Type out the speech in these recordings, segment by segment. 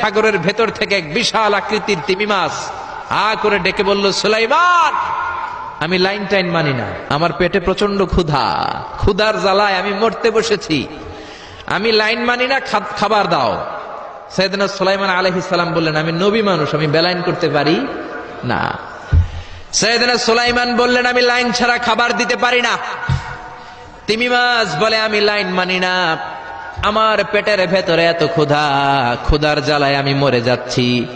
সাগরের ভেতর থেকে এক বিশাল আকৃতির তিমি মাছ আ করে ডেকে বলল, সুলাইমান, আমি লাইন টাইন মানি না। আমার পেটে প্রচণ্ড ক্ষুধা। ক্ষুধার জ্বালায় আমি মরতে বসেছি। আমি লাইন মানি না খাবার দাও। সৈয়দনা সুলাইমান আলহিস বললেন, আমি নবী মানুষ, আমি বেলাইন করতে পারি না। সৈয়দনা সুলাইমান বললেন, আমি লাইন ছাড়া খাবার দিতে পারি না। তিমি মাছ বলে, আমি লাইন মানি না। আমার পেটের ভেতরে এত ক্ষুধা, ক্ষুধার জ্বালায় আমি মরে যাচ্ছি।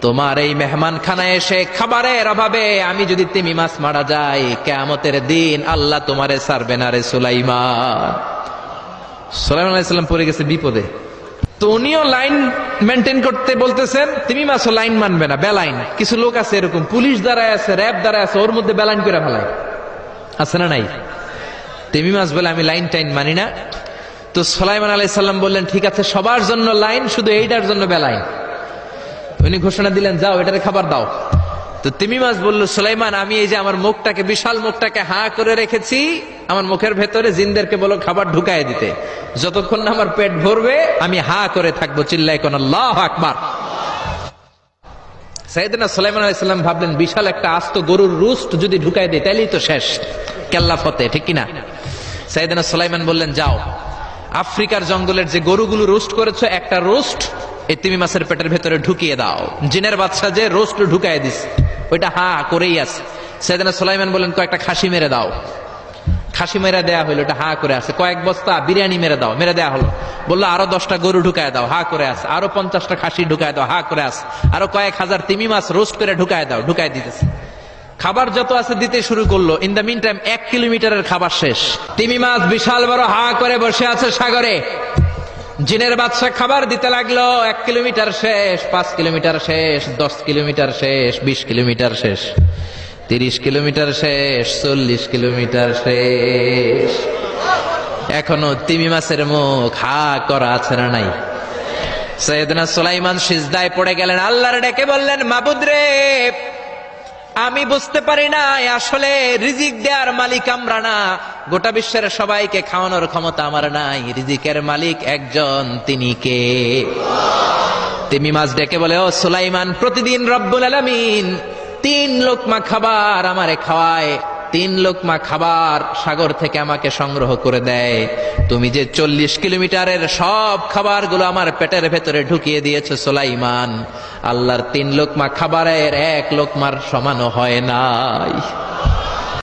তোমার এই মেহমান খানায় এসে খাবারের অভাবে আমি যদি তিমি মাছ মারা যাই, কেয়ামতের দিন আল্লাহ তোমারে সারবে না রে সুলাইমান। সুলাইমান আলাইসাল্লাম পড়ে গেছে বিপদে। তো উনিও লাইন মেনটেন করতে বলতেছেন, তিমি মাছও লাইন মানবে না, বেলাইন। কিছু লোক আছে এরকম, পুলিশ দ্বারায় আছে, র্যাব দ্বারায় আছে, ওর মধ্যে বেলাইন করে ফেলায়। আছে না নাই? তিমি মাছ বলে আমি লাইন টাইন মানি না। তো সোলাইমান আলাইসাল্লাম বললেন, ঠিক আছে, সবার জন্য লাইন শুধু এইটার জন্য বেলাইন উনি ঘোষণা দিলেন, যাও, এটারে খাবার দাও। তো তিমি মাছ বলল, সুলাইমান, আমি এই যে আমার মুখটাকে, বিশাল মুখটাকে হা করে রেখেছি, আমার মুখের ভেতরে জিনদেরকে বলো খাবার ঢুকায় দিতে। যতক্ষণ না আমার পেট ভরবে, আমি হা করে থাকব চিল্লাই কোন আকবার। সাইদিনা সুলাইমান আলাইসাল্লাম ভাবলেন, বিশাল একটা আস্ত গরুর রুস্ট যদি ঢুকায় দেয় তাহলেই তো শেষ। কেল্লা ফতে, ঠিক কিনা? সাইদিনা সুলাইমান বললেন, যাও। আফ্রিকার জঙ্গলের যে গরুগুলো রোস্ট করেছ, একটা রোস্ট এই তিমি মাছের পেটের ভেতরে ঢুকিয়ে দাও। জিনের বাচ্চা যে রোস্ট ঢুকায় দিস, ওইটা হা করেই আছে। সাইদিনা সোলাইমান বলেন কয়েকটা খাসি মেরে দাও। খাসি মেরে দেয়া হইল এটা হা করে আছে। কয়েক বস্তা বিরিয়ানি মেরে দাও, মেরে দেয়া হলো। বলল, আরও দশটা গরু ঢুকায় দাও, হা করে আছে। আরও পঞ্চাশটা খাসি ঢুকায় দাও, হা করে আছে। আরও কয়েক হাজার তিমি মাছ রোস্ট করে ঢুকায় দাও, ঢুকায় দিতেছে। খাবার যত আছে দিতে শুরু করল। ইন দ্য মিন টাইম এক কিলোমিটারের খাবার শেষ। তিমি মাছ বিশাল বড় হা করে বসে আছে সাগরে। জিনের বাদশা খাবার দিতে লাগল, এক কিলোমিটার শেষ, পাঁচ কিলোমিটার শেষ, দশ কিলোমিটার শেষ, বিশ কিলোমিটার শেষ, তিরিশ কিলোমিটার শেষ, চল্লিশ কিলোমিটার শেষ। এখনও তিমি মাছের মুখ হা করা আছে না নাই? সৈয়দনা সুলাইমান সিজদায় পড়ে গেলেন, আল্লাহর ডেকে বললেন, মাবুদ রে আমি বুঝতে পারি না আসলে রিজিক দেওয়ার মালিক আমরা না। গোটা বিশ্বের সবাইকে খাওয়ানোর ক্ষমতা আমার নাই। রিজিকের মালিক একজন, তিনি কে? তিমি মাছ ডেকে বলে, ও সুলাইমান, প্রতিদিন রব্বুল আলমিন তিন লোকমা খাবার আমারে খাওয়ায়। তিন লোকমা খাবার সাগর থেকে আমাকে সংগ্রহ করে দেয়। তুমি যে চল্লিশ কিলোমিটারের সব খাবারগুলো আমার পেটের ভেতরে ঢুকিয়ে দিয়েছ সোলাইমান, আল্লাহর তিন লোকমা খাবারের এক লোকমার সমানও হয় নাই।